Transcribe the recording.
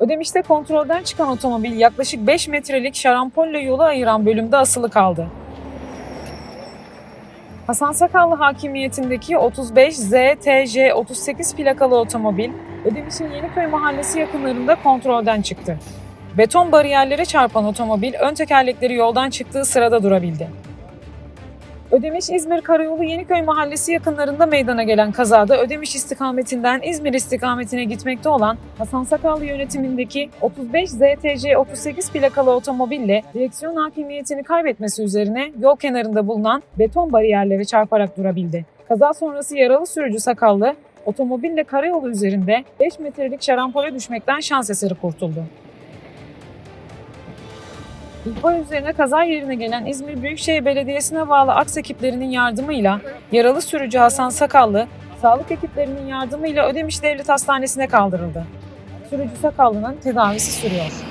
Ödemiş'te kontrolden çıkan otomobil yaklaşık 5 metrelik şarampolle yolu ayıran bölümde asılı kaldı. Hasan Sakallı hakimiyetindeki 35 ZTC 38 plakalı otomobil, Ödemiş'in Yeniköy mahallesi yakınlarında kontrolden çıktı. Beton bariyerlere çarpan otomobil ön tekerlekleri yoldan çıktığı sırada durabildi. Ödemiş İzmir Karayolu Yeniköy mahallesi yakınlarında meydana gelen kazada Ödemiş istikametinden İzmir istikametine gitmekte olan Hasan Sakallı yönetimindeki 35 ZTC 38 plakalı otomobille direksiyon hakimiyetini kaybetmesi üzerine yol kenarında bulunan beton bariyerlere çarparak durabildi. Kaza sonrası yaralı sürücü Sakallı otomobille karayolu üzerinde 5 metrelik şarampole düşmekten şans eseri kurtuldu. İhbar üzerine kaza yerine gelen İzmir Büyükşehir Belediyesi'ne bağlı AKS ekiplerinin yardımıyla yaralı sürücü Hasan Sakallı, sağlık ekiplerinin yardımıyla Ödemiş Devlet Hastanesi'ne kaldırıldı. Sürücü Sakallı'nın tedavisi sürüyor.